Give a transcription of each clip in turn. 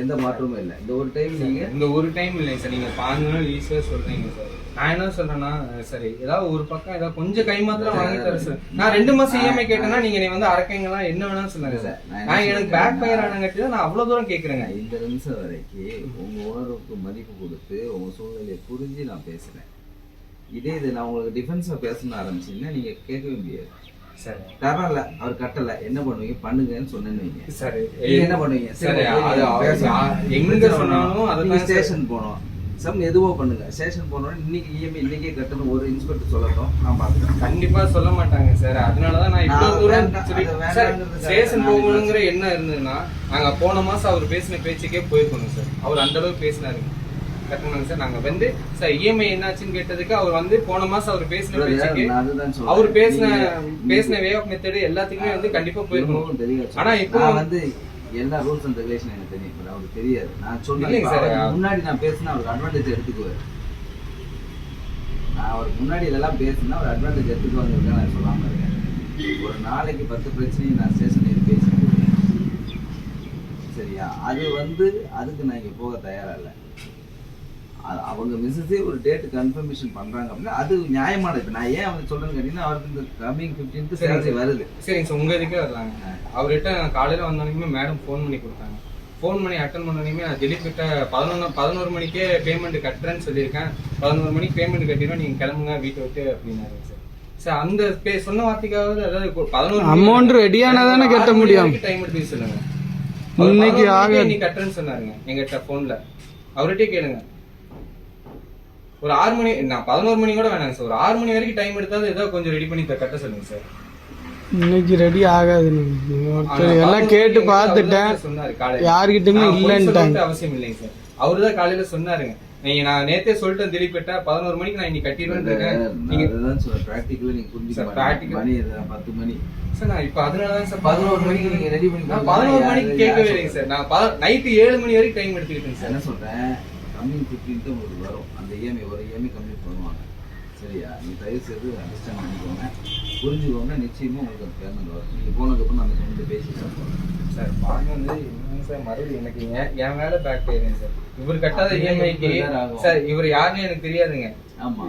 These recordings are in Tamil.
எந்த மாற்றமும் இல்லை. இந்த ஒரு டைம் நீங்க இந்த ஒரு டைம் இல்லைங்க சார். நீங்க பாஞ்சு நாள் ஈஸியா சொல்றீங்க சார். நான் என்ன சொல்றேன்னா சரி ஏதாவது ஒரு பக்கம் ஏதாவது கொஞ்சம் கை மாத்திரம் வாங்கி தரேன் சார். நான் ரெண்டு மாசம் இஎம்ஐ கேட்டேன்னா நீங்க நீ வந்து அரைக்கீங்களா? என்ன வேணாலும் சொல்லுங்க சார். நான் எனக்கு? பேக் ஃபயர் ஆனங்காட்டி தான் நான் அவ்வளவு தூரம் கேக்குறேங்க. இந்த நிமிஷம் வரைக்கும் உங்க உணர்வுக்கு மதிப்பு கொடுத்து உங்க சூழ்நிலையை புரிஞ்சு நான் பேசுறேன். இதே இது நான் உங்களுக்கு டிஃபென்ஸா பேசணும்னு ஆரம்பிச்சீங்கன்னா நீங்க கேட்கவே முடியாது. சரி. தரல அவர் கட்டல. என்ன பண்ணுவீங்க? பண்ணுங்கன்னு சொன்னேன்னு சரி. என்ன பண்ணுவீங்க? சரி எங்க சொன்னாலும் ஸ்டேஷன் போனோம் சம் எதுவோ பண்ணுங்க. ஸ்டேஷன் போனோம் இன்னைக்கு இஎம்ஐ இன்னைக்கே கட்டணும். ஒரு இன்ஸ்பெக்டர் சொல்லட்டும். நான் பாத்துக்கிறேன் கண்டிப்பா சொல்ல மாட்டாங்க சார். அதனாலதான் நான் இவ்வளவு தூரம் சரி ஸ்டேஷன் போகணுங்கிற என்ன இருந்ததுன்னா நாங்க போன மாசம் அவர் பேசின பேச்சுக்கே போயிருக்கணும் சார். அவர் அந்த அளவுக்கு பேசினாருங்க கட்டணுங்க சார் நாங்க வந்து சார் இஎம்ஐ என்னாச்சுன்னு கேட்டதுக்கு அவர் வந்து போன மாசம் அவர் பேசின பேச்சுக்கு. அவர் பேசின பேசின வே ஆஃப் மெத்தட் எல்லாத்துக்குமே வந்து கண்டிப்பா போயிருக்கணும். ஆனா இப்போ வந்து எல்லா ரூல்ஸ் அண்ட் ரெகுலேஷன் எனக்கு தெரியும். அவருக்கு தெரியாது. நான் சொன்னேன். முன்னாடி நான் பேசினா அவருக்கு அட்வான்டேஜ் எடுத்துக்குவார். நான் அவருக்கு முன்னாடி இதெல்லாம் பேசினா அவர் அட்வான்டேஜ் எடுத்துக்குவாங்க நான் சொல்லாம இருக்கேன் ஒரு நாளைக்கு பத்து பிரச்சனையும் நான் ஸ்டேஷன் பேசிட்டு இருக்கேன். சரியா? அது வந்து அதுக்கு நான் இங்க போக தயாரா இல்லை. அவங்க மிஸ்ஸஸே ஒரு டேட் கன்ஃபர்மேஷன் பண்றாங்க அப்படின்னா அது நியாயமானது இப்ப நான் ஏன் அவன் சொல்றேன்னு கேட்டீங்கன்னா அவருக்கு இந்த கம்மிங் ஃபிஃப்டீன்த் சரிங்க சேலரி. வருது. சரிங்க சார் உங்க இதுக்கே வரலாங்க. அவர்கிட்ட நான் காலையில வந்தோடனே மேடம் ஃபோன் பண்ணி கொடுத்தாங்க. ஃபோன் பண்ணி அட்டன் பண்ணோடனே நான் திலீப் கிட்ட பதினொன்று பதினோரு மணிக்கே பேமெண்ட் கட்டுறேன்னு சொல்லியிருக்கேன். பதினோரு மணிக்கு பேமெண்ட் கட்டிடுவோம் நீங்க கிளம்புங்க வீட்டை விட்டு அப்படின்னாரு சார். சார் அந்த பே சொன்ன வார்த்தைக்காவது அதாவது பதினோரு எனக்கு ஒரு கட்ட முடியும். டைம் எடுத்து சொல்லுங்க இன்னைக்கு ஆக- நீ கட்டுறேன்னு சொன்னாருங்க எங்கிட்ட ஃபோன்ல அவர்கிட்டயே கேளுங்க. ஒரு ஆறு மணி நான் பதினோரு மணி கூட வேணாங்க சார். ஒரு ஆறு மணி வரைக்கும் டைம் எடுத்தாலும் ஏதோ கொஞ்சம் ரெடி பண்ணி கட்ட சொல்லுங்க சார். இன்னைக்கு ரெடி ஆகாது எல்லாம் கேட்டு பார்த்துட்டேன். சொன்னாரு பொய் இல்லைன்ட்டாங்க. அவசியம் இல்லைங்க சார். அவருதான் காலையில சொன்னாருங்க. நீங்க நான் நேத்தே சொல்லிட்டேன் திலீப் கிட்ட பதினோரு மணிக்கு நான் இன்னைக்கு கட்டிடுவேன் நீங்க அதுதான் சொல்றேன். Practical-ஆ நீங்க புரிஞ்சுக்க practical- மணி பத்து மணி. சார் நான் இப்ப அதனாலதான் சார் பதினோரு மணிக்கு நீங்க ரெடி பண்ணி பதினோரு மணிக்கு கேட்கவே? இல்லைங்க சார். நான் நைட்டு ஏழு மணி வரைக்கும் டைம் எடுத்துக்கிட்டேங்க சார். என்ன சொல்றேன்? கம்மிங் ஃபிஃப்டீன்த் உங்களுக்கு வரும். அந்த இஎம்ஐ ஒரு இஎம்ஐ கம்ப்ளீட் பண்ணுவாங்க. சரியா? நீங்க தயவு செய்து அண்டர்ஸ்டாண்ட் பண்ணிக்கோங்க. புரிஞ்சுக்கோங்க. நிச்சயமா உங்களுக்கு அந்த பேமெண்ட் வரும். நீங்க போனதுக்கப்புறம் நம்ம கொண்டு பேசிக்கலாம் சார் பாருங்க வந்து என்னங்க சார் மறுபடியும் எனக்கு என் மேல பேக் போயிருங்க சார். இவர் கட்டாத இஎம்ஐக்கு ஆகும். சார் இவர் யாருன்னு எனக்கு தெரியாதுங்க.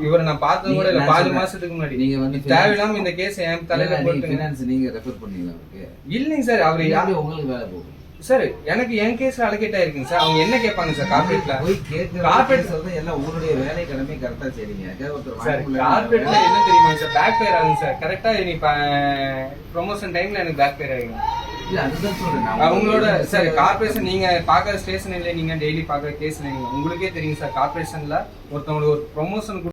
இவரை நான் பார்த்தது கூட இல்ல. பாதி நான் மாசத்துக்கு முன்னாடி. நீங்க வந்து தேவையில்லாம இந்த கேஸ் என் தலையில ஃபினான்ஸ் நீங்க ரெஃபர் பண்ணீங்களா அவருக்கு இல்லைங்க சார் அவர் யா- எப்படி உங்களுக்கு வேலை போகும் சார் எனக்கு என் கேஸ் அலகேட் ஆயிருக்குங்க சார். அவங்க என்ன கேட்பாங்க சார் கார்பரேட்ல போய் கேட்கிற Corporate- சொல்றது எல்லாம் உங்களுடைய வேலை கடமை கரெக்டா ஒருத்தர் சார். கார்பரேட்ல என்ன? தெரியுமா சார் பேக் ஃபயர் ஆகுங்க சார். கரெக்டா நீ ப்ரொமோஷன் டைம்ல எனக்கு பேக் சொல்றேன். நான் அவங்களோட சார் கார்பரேஷன் நீங்க பாக்குற ஸ்டேஷன் இல்ல நீங்க டெய்லி பாக்குற கேஸ் நீங்க உங்களுக்கே தெரியும் சார் கார்பரேஷன்ல ஒருத்தவங்களுக்கு ஒரு ப்ரொமோஷன்